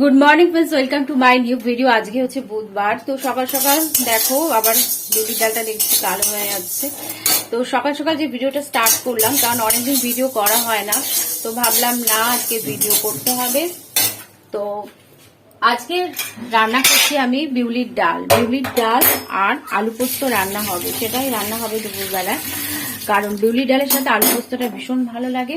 Good morning friends welcome to my new video আজকে হচ্ছে বুধবার। তো সকাল সকাল দেখো, আবার বেবি ডালটা দেখছি, কালো হয়ে যাচ্ছে। তো সকাল সকাল যে ভিডিওটা স্টার্ট করলাম, কারণ অনেকদিন ভিডিও করা হয় না, তো ভাবলাম না, আজকে ভিডিও করতে হবে। তো আজকে রান্না করছি আমি বিউলির ডাল। বিউলির ডাল আর আলু পোস্ত রান্না হবে। সেটাই রান্না হবে দুপুরবেলায়। কারণ বিউলির ডালের সাথে আলু পোস্তটা ভীষণ ভালো লাগে।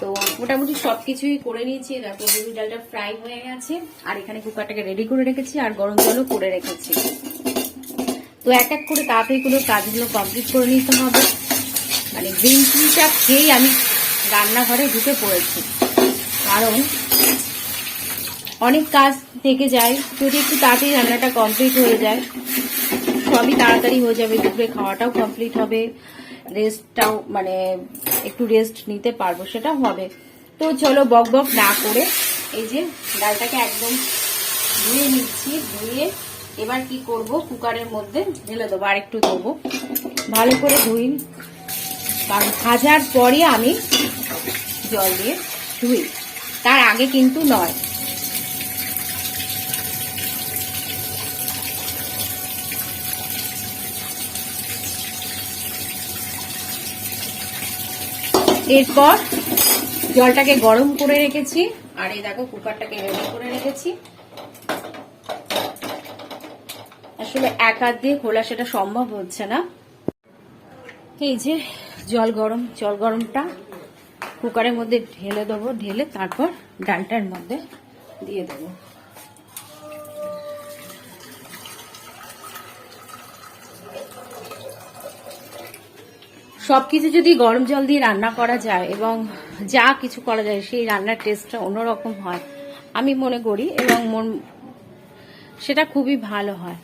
তো মোটামুটি সবকিছুই করে নিয়েছি। দেখো বিউলির ডালটা ফ্রাই হয়ে গেছে। আর এখানে কুকারটাকে রেডি করে রেখেছি আর গরম জলও করে রেখেছি। তো এক এক করে তাড়াতাড়ি করে কাজগুলো কমপ্লিট করে নিতে হবে। মানে গ্রিন টিটা খেয়েই আমি রান্নাঘরে ঢুকে পড়েছি। কারণ অনেক কাজ থেকে যায়, যদি একটু তাড়াতাড়ি রান্নাটা কমপ্লিট হয়ে যায়। সবই তাড়াতাড়ি হয়ে যাবে, দুপুরে খাওয়াটাও কমপ্লিট হবে। রেস্টটাও মানে একটু রেস্ট নিতে পারব, সেটাও হবে। তো চলো বক বক না করে এই যে ডালটাকে একদম ধুয়ে নিচ্ছি, ধুয়ে এবার কি করব, কুকারের মধ্যে ঢেলে দেবো, আর একটু দেবো। ভালো করে ধুই। কারণ ভাজার পরে আমি জল দিয়ে ধুই। তার আগে কিন্তু নয়। এরপর জলটাকে গরম করে রেখেছি, আর এই দেখো কুকারটাকে রেডি করে রেখেছি। আসলে এক হাত দিয়ে খোলা সেটা সম্ভব হচ্ছে না। এই যে জল গরম, জল গরমটা কুকারের মধ্যে ঢেলে দেবো, ঢেলে তারপর ডালটার মধ্যে দিয়ে দেবো। সবকিছু যদি গরম জল দিয়ে রান্না করা যায় এবং যা কিছু করা যায়, সেই রান্নার টেস্টটা অন্যরকম হয়, আমি মনে করি, এবং মন, সেটা খুবই ভালো হয়।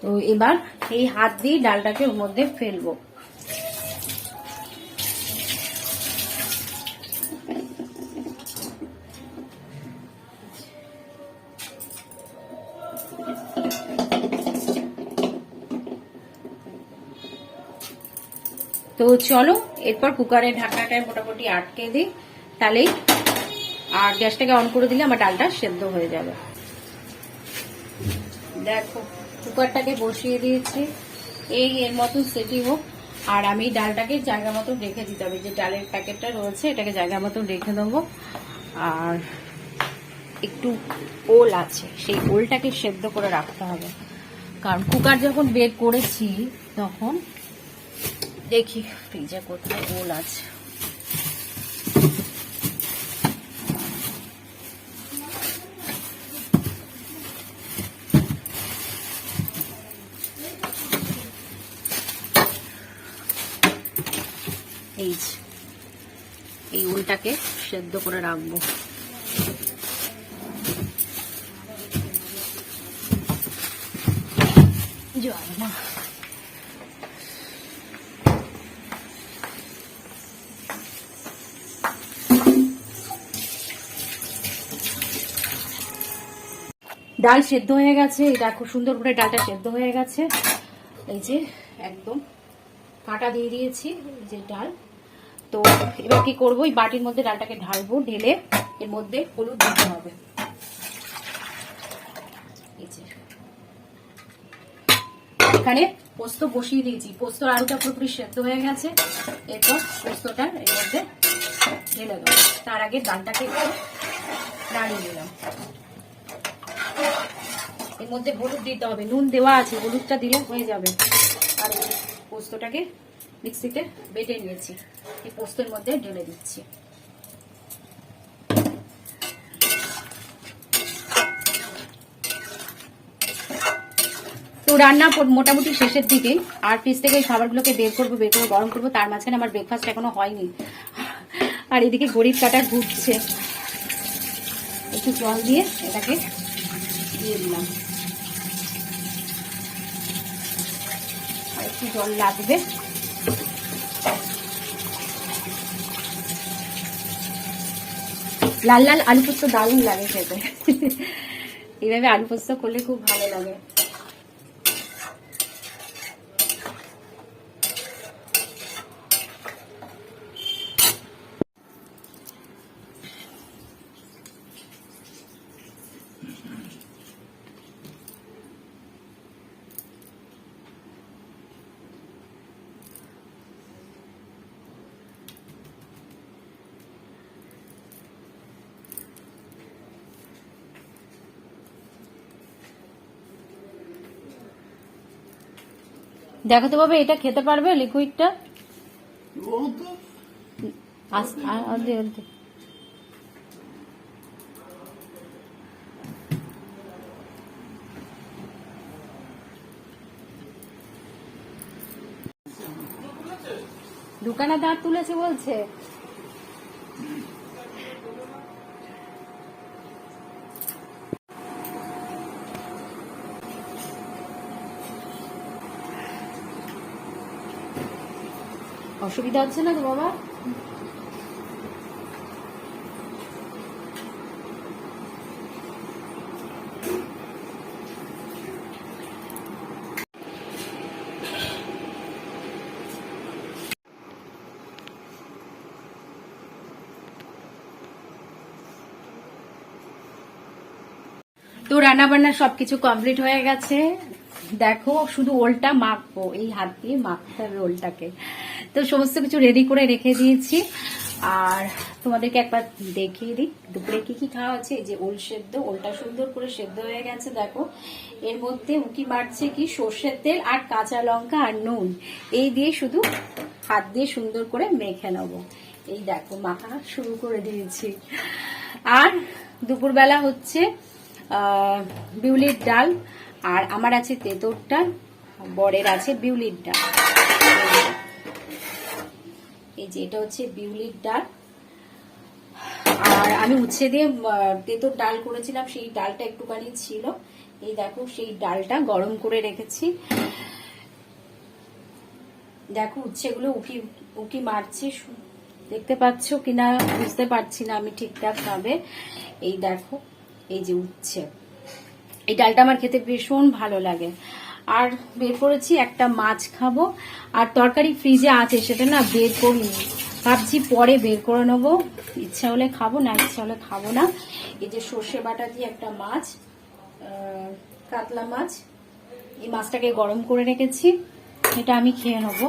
তো এবার এই হাত দিয়ে ডালটাকে ওর মধ্যে ফেলব। তো চলো, এরপর কুকারের ঢাকনাটায় মোটামুটি আটকে দিই, তাহলেই আর গ্যাসটাকে অন করে দিলে আমার ডালটা সেদ্ধ হয়ে যাবে। দেখো, কুকারটাকে বসিয়ে দিয়েছি। এই এর মতন সেটি হোক, আর আমি ডালটাকে জায়গা মতো রেখে দিতে হবে। যে ডালের প্যাকেটটা রয়েছে, এটাকে জায়গা মতো রেখে দেবো। আর একটু ওল আছে, সেই ওলটাকে সেদ্ধ করে রাখতে হবে। কারণ কুকার যখন বের করেছি, তখন দেখি ফ্রিজে কোথায় ওল আছে। এই এই উলটাকে সেদ্ধ করে রাখব। জয় মা ডাল সেদ্ধ হয়ে গেছে। এই দেখো, সুন্দর করে ডালটা সেদ্ধ হয়ে গেছে। এই যে একদম কাটা দিয়ে দিয়েছি যে ডাল। তো এবার কি করব? এই বাটির মধ্যে ডালটাকে ঢালবো, ঢেলে এর মধ্যে হলুদ দিতে হবে। এখানে পোস্ত বসিয়ে দিয়েছি। পোস্ত আলুটা পুরোপুরি সেদ্ধ হয়ে গেছে। এরপর পোস্তটা এর মধ্যে ঢেলে দেবো। তার আগে ডালটাকে একটু নাড়িয়ে দিলাম। এর মধ্যে হলুদ দিতে হবে, নুন দেওয়া আছে, হলুদটা দিলে হয়ে যাবে। আর পোস্তটাকে মিক্সিতে বেটে নিয়েছি, এই পোস্তের মধ্যে ঢেলে দিচ্ছি। তো রান্না মোটামুটি শেষের দিকে আর ফ্রিজ থেকে খাবারগুলোকে বের করব, বের করে গরম করব, তার মাঝখানে আমার ব্রেকফাস্ট এখনও হয়নি। আর এদিকে গরিব কাটা ঘুরছে। একটু জল দিয়ে এটাকে দিয়ে দিলাম। একটু জল লাগবে। লাল লাল আলু পোস্ত দারুণ লাগে খেতে। এইভাবে আলু পোস্ত করলে খুব ভালো লাগে। দেখো তো বাবা এটা খেতে পারবে লিকুইডটা। দোকানে দাঁত তুলেছে বলছে অসুবিধা হচ্ছে না তো বাবা? তো রান্না বান্না সবকিছু কমপ্লিট হয়ে গেছে। দেখো, শুধু ওলটা মাখবো, এই হাত দিয়ে মাখতে হবে ওলটাকে। তো সমস্ত কিছু রেডি করে রেখে দিয়েছি। আর তোমাদেরকে একবার দেখিয়ে দিই। দুপুরে কি কি খাওয়া আছে যে ওল সেদ্ধ, ওলটা সুন্দর করে সেদ্ধ হয়ে গেছে, দেখো। এর মধ্যে উকি মারছে কি? সর্ষের তেল আর কাঁচা লঙ্কা আর নুন। এই দিয়ে শুধু হাত দিয়ে সুন্দর করে মেখে নেব। এই দেখো, মাখা শুরু করে দিয়েছি। আর দুপুরবেলা হচ্ছে বিউলির ডাল। আর আমার আছে তেঁতোর ডাল, বরের আছে বিউলির ডাল। এই যে এটা হচ্ছে বিউলির ডাল। আর আমি উচ্ছে দিয়ে তেঁতোর ডাল করেছিলাম, সেই ডালটা একটুখানি ছিল। এই দেখো, সেই ডালটা গরম করে রেখেছি। দেখো, উচ্ছেগুলো উকি উকি মারছে। দেখতে পাচ্ছ কিনা? বুঝতে পারছি না আমি ঠিকঠাক ভাবে এই দেখো, এই যে উচ্ছে। এই ডালটা আমার খেতে ভীষণ ভালো লাগে। আর বের করেছি, একটা মাছ খাব। আর তরকারি ফ্রিজে আছে, সেটা না বের করিনি। ভাবছি পরে বের করে নেব। ইচ্ছা হলে খাব, না ইচ্ছা হলে খাব না। এই যে সর্ষে বাটা দিয়ে একটা মাছ কাতলা মাছ, এই মাছটাকে গরম করে রেখেছি। এটা আমি খেয়ে নেব।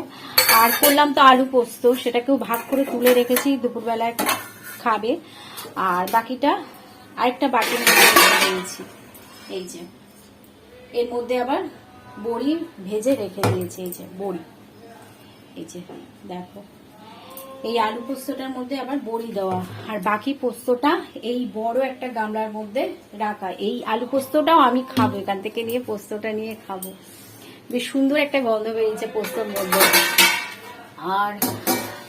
আর করলাম তো আলু পোস্ত, সেটাকেও ভাগ করে তুলে রেখেছি, দুপুরবেলায় খাবে। আর বাকিটা, আরেকটা বাটির মধ্যে এই যে। এর মধ্যে আবার বড়ি ভেজে রেখে দিয়েছি, এই যে বড়ি। এই যে, দেখো। এই আলু পোস্তটার মধ্যে আবার বড়ি দেওয়া। আর বাকি পোস্তটা এই বড় একটা গামলার মধ্যে রাখা। এই আলু পোস্তটাও আমি খাব, এখান থেকে নিয়ে পোস্তটা নিয়ে খাব। বেশ সুন্দর একটা গন্ধ বেরিয়েছে পোস্তর মধ্যে। আর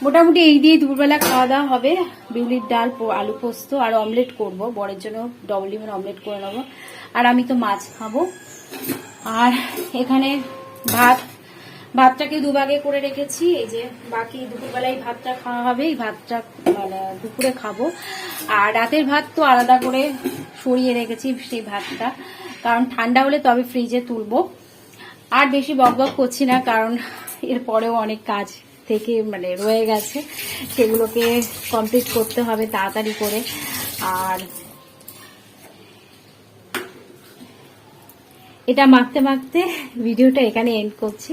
মোটামুটি এই দিয়ে দুপুরবেলা খাওয়া দাওয়া হবে। বিউলির ডাল আলু পোস্ত আর অমলেট করব। বরের জন্য ডবল ডিমের অমলেট করে নেব। আর আমি তো মাছ খাব। আর এখানে ভাত, ভাতটাকে দুভাগে করে রেখেছি। এই যে বাকি দুপুরবেলায় ভাতটা খাওয়া হবে, এই ভাতটা মানে দুপুরে খাব। আর রাতের ভাত তো আলাদা করে সরিয়ে রেখেছি সেই ভাতটা। কারণ ঠান্ডা হলে তবে ফ্রিজে তুলবো। আর বেশি বকবক করছি না, কারণ এরপরেও অনেক কাজ থেকে মানে রয়ে গেছে। সেগুলোকে কমপ্লিট করতে হবে তাড়াতাড়ি করে। আর এটা মাখতে মাখতে ভিডিওটা এখানে এন্ড করছি।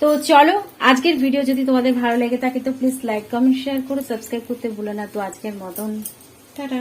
তো চলো, আজকের ভিডিও যদি তোমাদের ভালো লেগে থাকে, তো প্লিজ লাইক কমেন্ট শেয়ার করে সাবস্ক্রাইব করতে ভুলো না। তো আজকের মতন, টাটা।